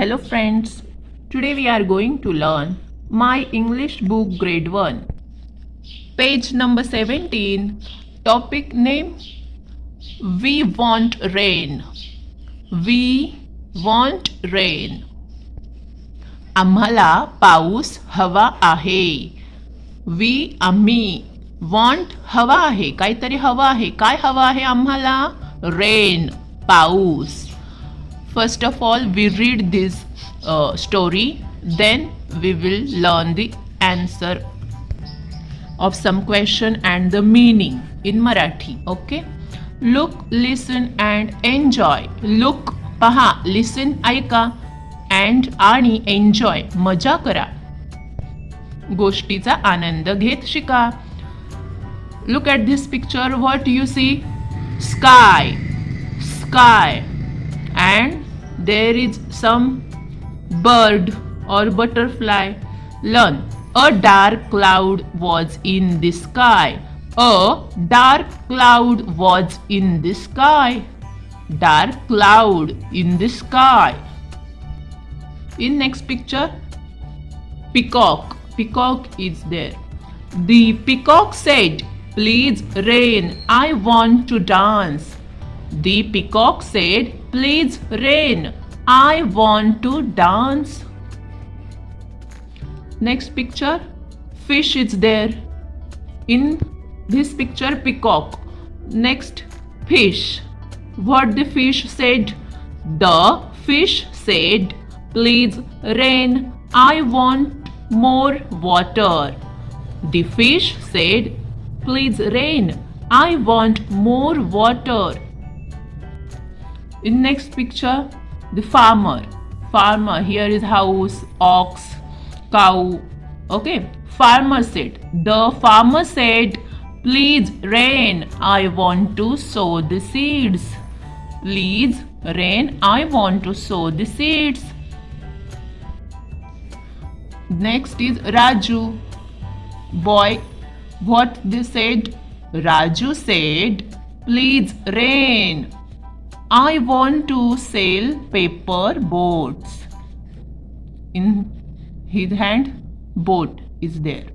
Hello friends, today we are going to learn my English book grade 1. Page number 17, topic name We want rain. We want rain. आम्हाला पाऊस हवा आहे we आम्ही want हवा आहे काहीतरी हवा आहे काय हवा आहे आम्हाला रेन पाऊस First of all, we read this uh, story, then we will learn the answer of some question and the meaning in Marathi. Okay? Look, listen, and enjoy. Look, पहा, listen, ऐका, and आणि enjoy, मजा करा. गोष्टीचा आनंद घेत शिका. Look at this picture. What you see? Sky. Sky. and there is some bird or butterfly. Learn. A dark cloud was in the sky. A dark cloud was in the sky. Dark cloud in the sky. In next picture, peacock. Peacock is there. The peacock said, Please rain, I want to dance. The peacock said, Please rain, I want to dance. Next picture, fish is there. In this picture, peacock. Next, fish. What the fish said? The fish said, Please rain, I want more water. The fish said, Please rain, I want more water. In next picture, the farmer. Farmer, here is house, ox, cow. Okay, farmer said, the farmer said, Please rain, I want to sow the seeds. Please rain, I want to sow the seeds. Next is Raju. Boy, what they said? Raju said, Please rain, I want to sail paper boats. In his hand, boat is there.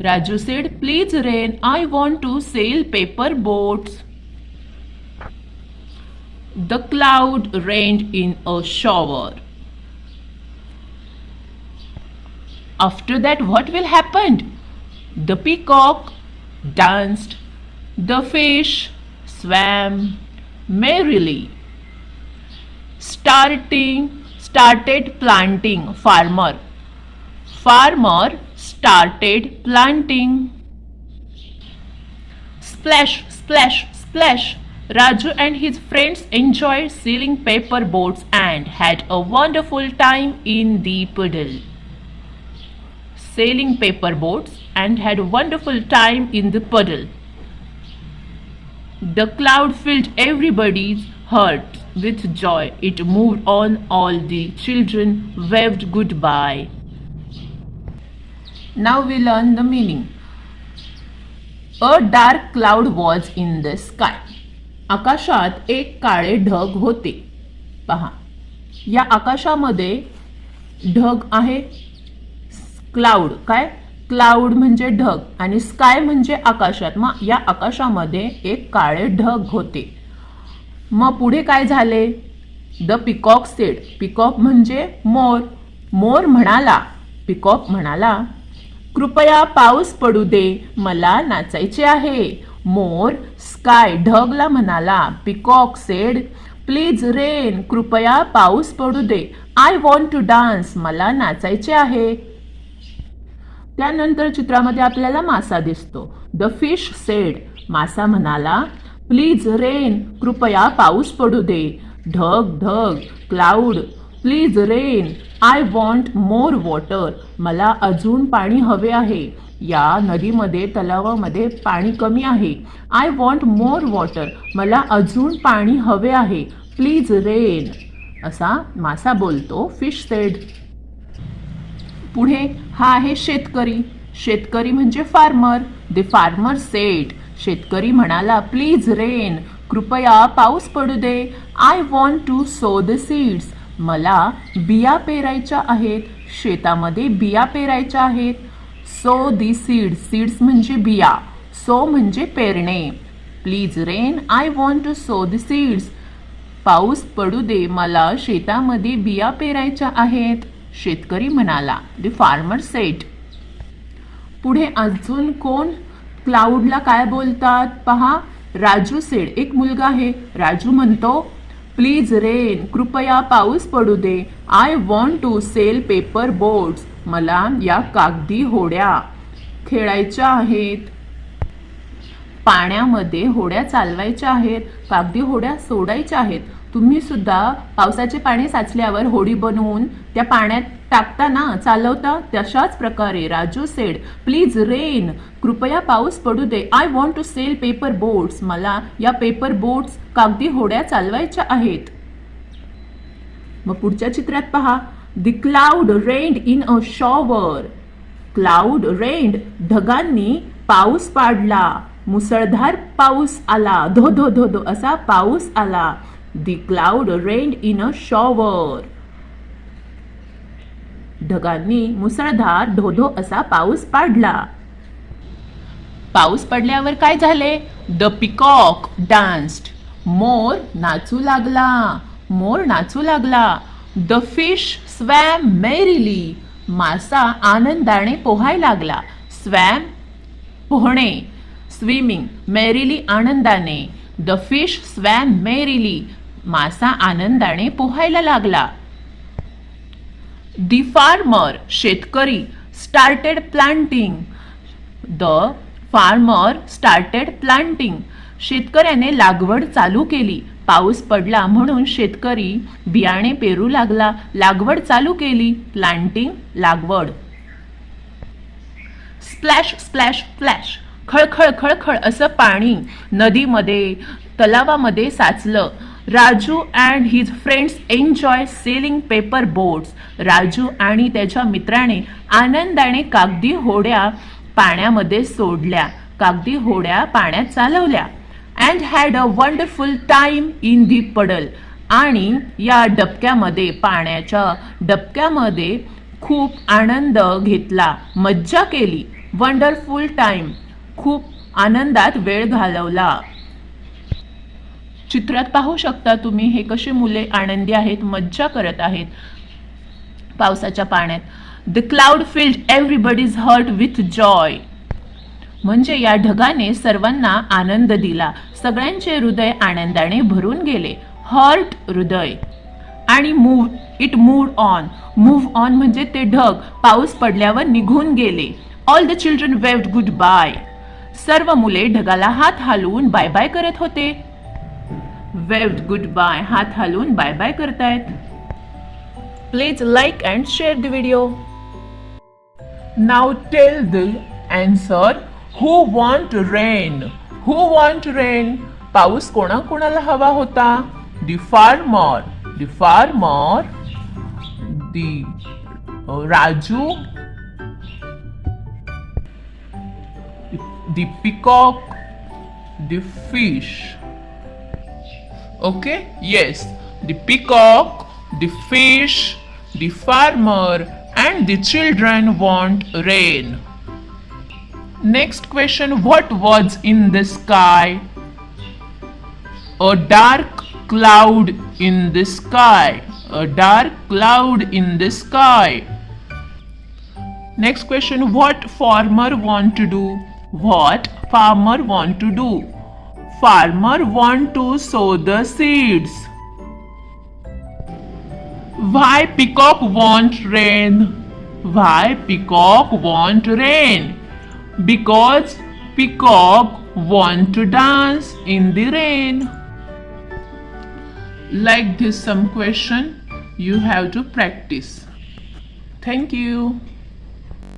Raju said, Please rain, I want to sail paper boats. The cloud rained in a shower. After that, what will happen? The peacock danced, the fish swam merrily. Starting, started planting, farmer. Farmer started planting. Splash, splash, splash. Raju and his friends enjoyed sailing paper boats and had a wonderful time in the puddle. Sailing paper boats and had a wonderful time in the puddle. The cloud filled everybody's heart with joy. It moved on, all the children waved goodbye. Now we learn the meaning. A dark cloud was in the sky. आकाशात एक काळे ढग होते पहा या आकाशामध्ये ढग आहे cloud काय क्लाउड म्हणजे ढग आणि स्काय म्हणजे आकाशात. मग या आकाशामध्ये एक काळे ढग होते. मग पुढे काय झाले? द पिकॉक सेड पिकॉक म्हणजे मोर. मोर म्हणाला पिकॉक म्हणाला कृपया पाऊस पडू दे मला नाचायचे आहे. मोर स्काय ढगला म्हणाला पिकॉक सेड प्लीज रेन कृपया पाऊस पडू दे. आय वॉन्ट टू डान्स मला नाचायचे आहे. त्यानंतर चित्रामध्ये आपल्याला मासा दिसतो. द फिश सेड मासा म्हणाला प्लीज रेन कृपया पाऊस पडू दे. ढग ढग cloud please rain I want more water मला अजून पाणी हवे आहे. या नदीमध्ये तलावामध्ये पाणी कमी आहे. आय वॉन्ट मोर वॉटर मला अजून पाणी हवे आहे. प्लीज रेन असा मासा बोलतो. फिश सेड पुढे हा आहे शेतकरी. शेतकरी म्हणजे फार्मर द फार्मर सेट शेतकरी म्हणाला प्लीज रेन कृपया पाऊस पडू दे. I want to sow the seeds मला बिया पेरायच्या आहेत. शेतामध्ये बिया पेरायच्या आहेत. सो दी सीड सीड्स म्हणजे बिया. सो म्हणजे पेरणे. Please rain I want to sow the seeds पाऊस पडू दे. मला शेतामध्ये बिया पेरायच्या आहेत. शेतकरी म्हणाला द फार्मर सेट पुढे अजून कोण? क्लाउडला काय बोलतात? पहा राजू सेड एक मुलगा आहे. राजू म्हणतो प्लीज रेन कृपया पाऊस पडू दे. I want to sail paper boats मला या कागदी होड्या खेळायच्या आहेत. पाण्यामध्ये होड्या चालवायच्या आहेत कागदी होड्या सोडायच्या आहेत. तुम्ही सुद्धा पावसाचे पाणी साचल्यावर होडी बनवून त्या पाण्यात टाकता ना चालवता तशाच प्रकारे. राजू सेड प्लीज रेन कृपया पाऊस पडू दे. I want to sail paper boats मला या पेपर बोट्स कागदी होड्या चालवायच्या आहेत. मग पुढच्या चित्रात पहा. The cloud rained in a shower cloud rained ढगांनी पाऊस पाडला. मुसळधार पाऊस आला. धो धो धो धो असा पाऊस आला. The cloud rained in a shower ढगांनी मुसळधार धोधो असा पाऊस पाडला. पाऊस पडल्यावर काय झाले? द पिकॉक डान्स्ड मोर नाचू लागला. मोर नाचू लागला. द फिश स्वॅम मेरिली मासा आनंदाने पोहाय लागला. स्वॅम पोहणे. स्विमिंग मेरिली आनंदाने. द फिश स्वॅम मेरिली मासा आनंदाने पोहायला लागला. दी फार्मर शेतकरी started planting. The farmer started planting. शेतकऱ्याने लागवड चालू केली. पाऊस पडला म्हणून शेतकरी बियाणे पेरू लागला. लागवड चालू केली. प्लांटिंग लागवड. Splash splash flash. खळखळ खळखळ असं पाणी नदीमध्ये तलावामध्ये साचलं. Raju and his friends enjoy sailing paper boats Raju आणि त्याच्या मित्राने आनंदाने कागदी होड्या पाण्यामध्ये सोडल्या. कागदी होड्या पाण्यात चालवल्या. And had a wonderful time in the puddle आणि या डबक्यामध्ये पाण्याच्या डबक्यामध्ये खूप आनंद घेतला. मज्जा केली. वंडरफुल टाईम खूप आनंदात वेळ घालवला. चित्रात पाहू शकता तुम्ही हे कसे मुले आनंदी आहेत मज्जा करत आहेत पावसाच्या पाण्यात. The cloud filled everybody's heart with joy म्हणजे या ढगाने सर्वांना आनंद दिला. सगळ्यांचे हृदय आनंदाने भरून गेले. हर्ट हृदय. आणि move it move on move on म्हणजे ते ढग पाऊस पडल्यावर निघून गेले. All the children waved goodbye सर्व मुले ढगाला हात हालवून बाय बाय करत होते. वेव्ड गुड बाय हात हालवून बाय बाय करतायत. Please like and share the video now tell the answer who want rain who want rain पाऊस कोणा कोणाला हवा होता? The farmer the farmer the Raju the peacock, the fish. Okay, yes, the peacock, the fish, the farmer, and the children want rain. Next question What was in the sky? A dark cloud in the sky. A dark cloud in the sky. Next question What farmer want to do? What farmer want to do? Farmer want to sow the seeds. Why peacock want rain? Why peacock want rain? Because peacock want to dance in the rain. Like this some question you have to practice. Thank you.